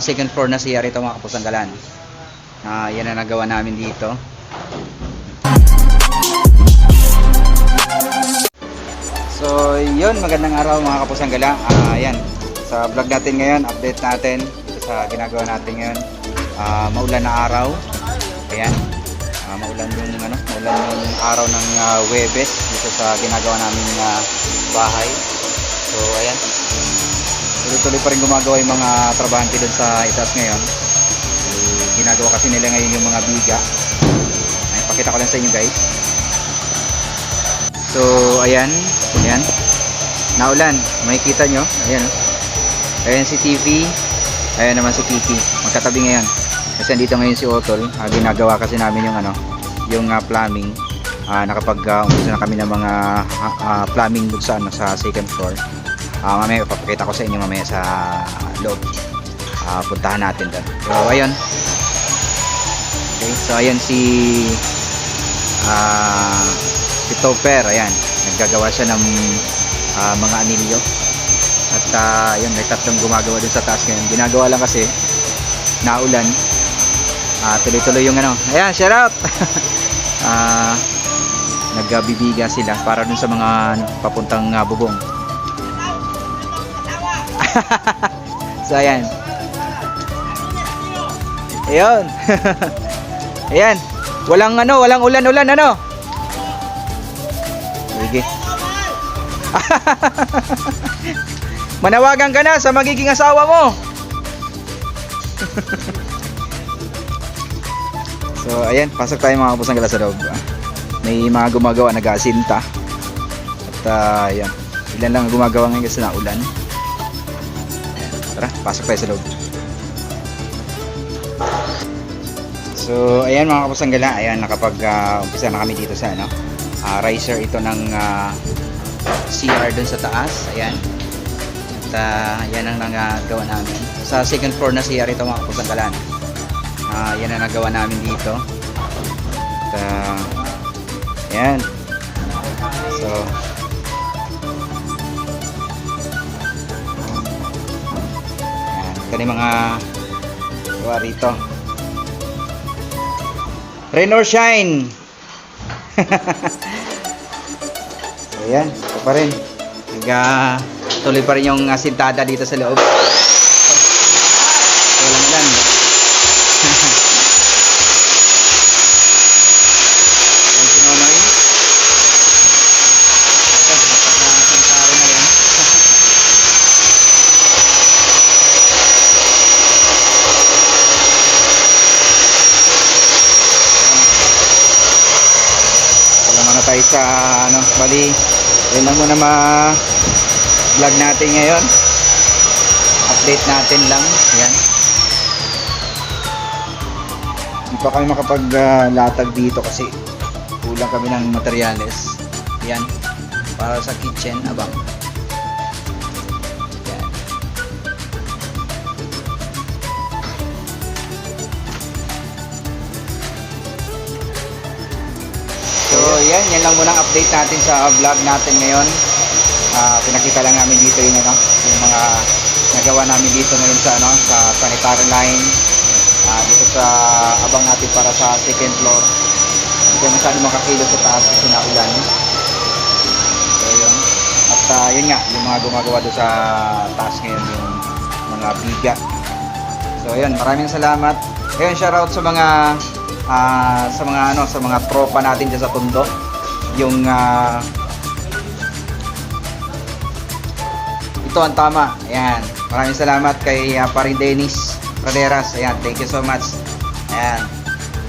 second floor na siya rito mga kapusanggalan. Ah, yan ang nagawa namin dito. So, yun, magandang araw mga kapusanggala. Ah, yan. Sa vlog natin ngayon, update natin sa ginagawa natin ngayon. Ah, maulan na araw. Ayan. Ah, maulan yung ano, maulan yung araw ng ah, Webes dito sa ginagawa namin ah, bahay. So. Tuloy-tuloy pa rin gumagawa yung mga trabahante doon sa itaas ngayon. Eh, ginagawa kasi nila ngayon yung mga biga. Ay, pakita ko lang sa inyo guys. So, ayan. Ayan. Naulan. Makikita nyo. Ayan. oh. Ayan si TV. Ayan naman si Kiki. Magkatabi ngayon. Kasi andito ngayon si Otol. Ah, ginagawa kasi namin yung ano, yung ah, plumbing. Ah, nakapag uh, umpisa na kami ng mga ah, ah, plumbing sa ano, sa second floor. Ah, mamaya papakita ko sa inyo mamaya sa loob. Ah, puntahan natin doon. So, ayun. Okay, so ayun si ah si Topper, ayan. Naggagawa siya ng ah, mga anilyo. At ah, ayun, may tatlong gumagawa dun sa taas ngayon. Ginagawa lang kasi naulan. Ah, tuloy-tuloy yung ano. Ayan, shout out. ah nagbibiga sila para dun sa mga ano, papuntang ah, bubong. so ayan. Ayun. ayan. Walang ano, walang ulan-ulan ano. Sige. Manawagan ka na sa magiging asawa mo. so, ayan, pasok tayo mga kapusang gala sa loob. May mga gumagawa nag-aasinta. At ah, ayan, ilan lang ang gumagawa ngayon kasi. Ayan, tara, pasok tayo sa loob. So, ayan mga kapusang gala, ayan, nakapag ah, umpisa na kami dito sa ano, ah, riser ito ng ah, CR dun sa taas, ayan. At ah, yan ang nagagawa namin. Sa second floor na CR ito mga kapusang gala. Ah, yan ang nagawa namin dito. At ah, yan. So, yung mga gawa rito. Rain or shine. Ayan, ito pa rin. Naga, tuloy pa rin yung asintada dito sa loob. Walang ulan. Ayan si Nonoy. Ito, napaka-santaro na yan. Wala muna tayo ano, bali, yun lang muna ma vlog natin ngayon. Update natin lang. Yan. Hindi pa kami makapaglatag dito kasi kulang kami ng materyales. Yan. Para sa kitchen, abang. So, yan, lang muna ang update natin sa vlog natin ngayon. Ah, pinakita lang namin dito yung ano, yung mga nagawa namin dito ngayon sa ano, sa sanitary line. Ah, dito sa abang natin para sa second floor. Hindi kami masyado makakilo sa taas kasi naulan. So, yun. At ah, yun nga, yung mga gumagawa doon sa taas ngayon, yung mga biga. So, yun, maraming salamat. Ayun, shoutout sa mga ah, sa mga ano, sa mga tropa natin dyan sa Tondo. Yung ah, ito ang tama. Ayan. Maraming salamat kay uh, Paring Dennis Praderas. Ayan. Thank you so much. Ayan.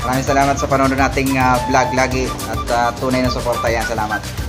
Maraming salamat sa panonood nating ah, vlog lagi at ah, tunay na suporta. Ayan. Salamat.